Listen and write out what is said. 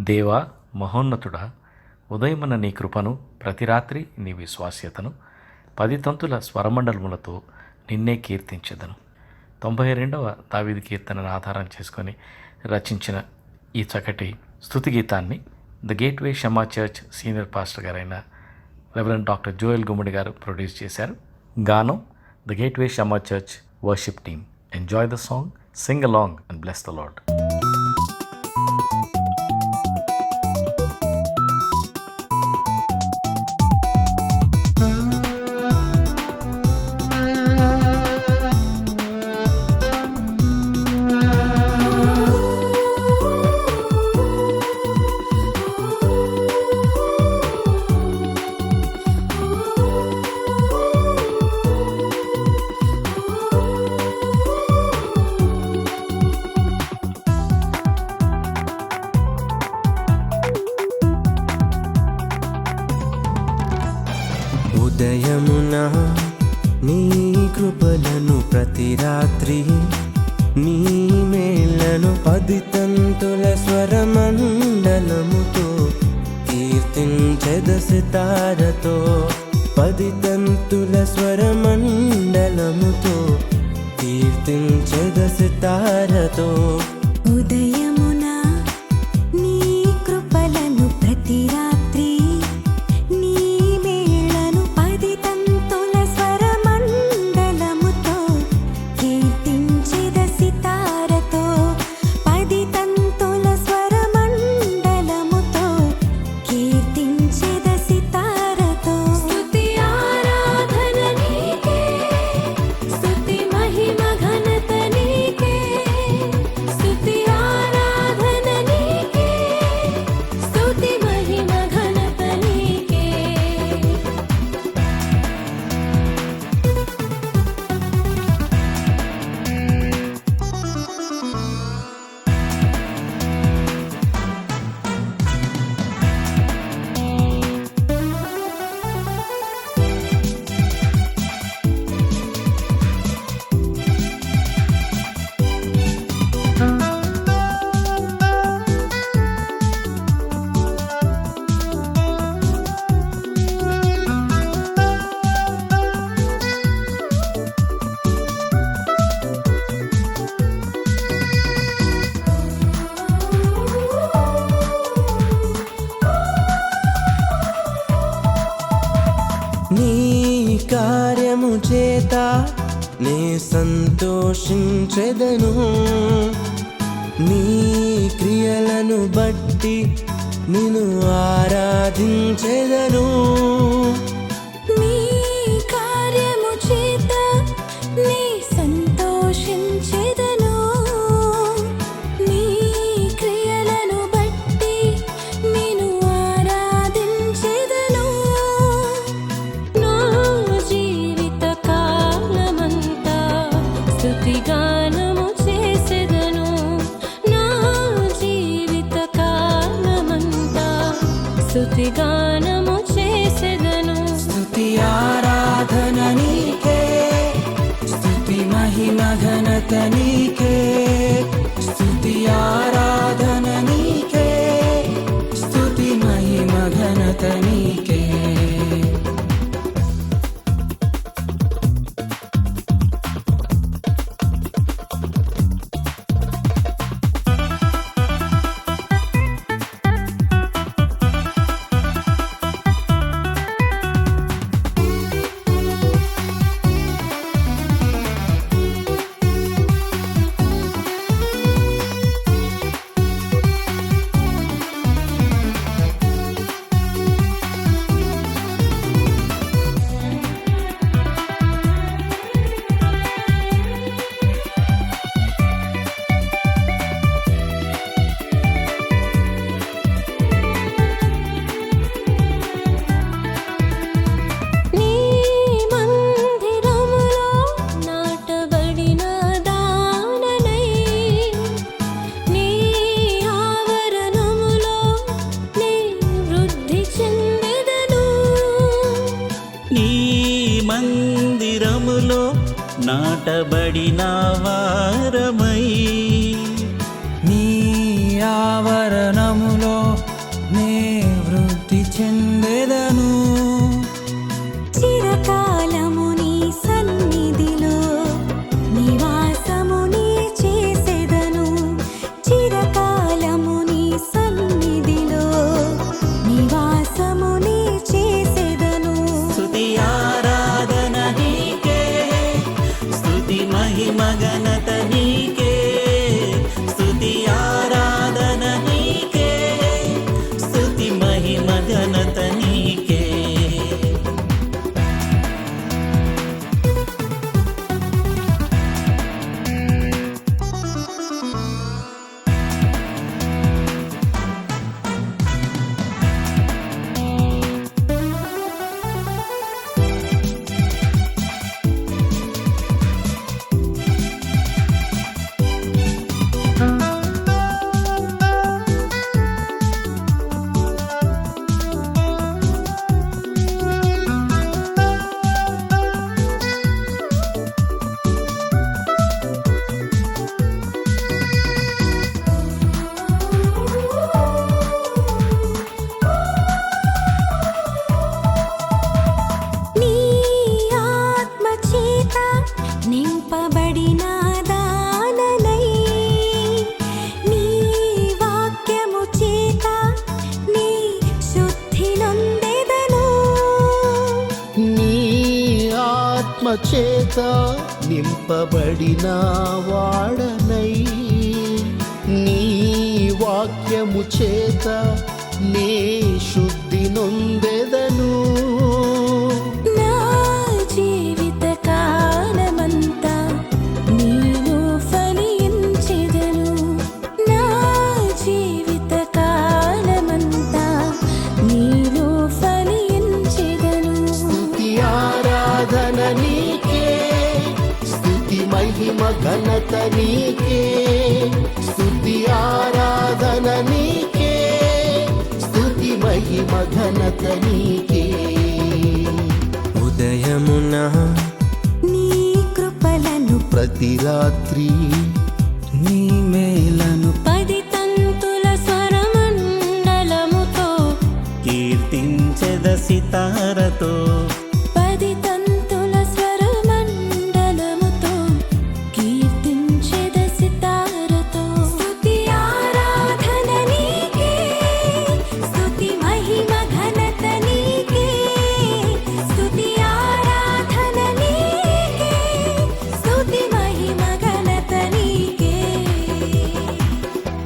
దేవా మహోన్నతుడా ఉదయమున నీ కృపను ప్రతి రాత్రి నీ విశ్వాస్యతను పది తంతుల స్వరమండలములతో నిన్నే కీర్తించదను. తొంభై రెండవ దావిది కీర్తనను ఆధారం చేసుకొని రచించిన ఈ చక్కటి స్థుతి గీతాన్ని the gateway Shama church senior pastor గారైన రెవరెంట్ డాక్టర్ జోయల్ గుమ్మడి గారు ప్రొడ్యూస్ చేశారు. గానం the gateway Shama church worship team. Enjoy the song sing along and bless the lord హృదయమున నీ కృపలను ప్రతి రాత్రి నీ మేళ్ళను పది తంతుల స్వరమండలముతో కీర్తించెద సితారతో పది తంతుల స్వరమండలముతో కీర్తించెద సితారతో సంతోషించెదను. నీ క్రియలను బట్టి నిన్ను ఆరాధించెదను. స్తుతిగానము చేసెదను. స్తుతి ఆరాధన నీకే స్తుతి మహిమ ఘనత నీకే స్తుతి ఆరాధన నీకే స్తుతి మహిమ ఘనత నీకే నాటబడిన వారమై నీ ఆవరణములో చేత నింపబడిన వాడనై నీ వాక్యము చేత నే శుద్ధి నొందెదను. నీ కృపలను ప్రతి రాత్రి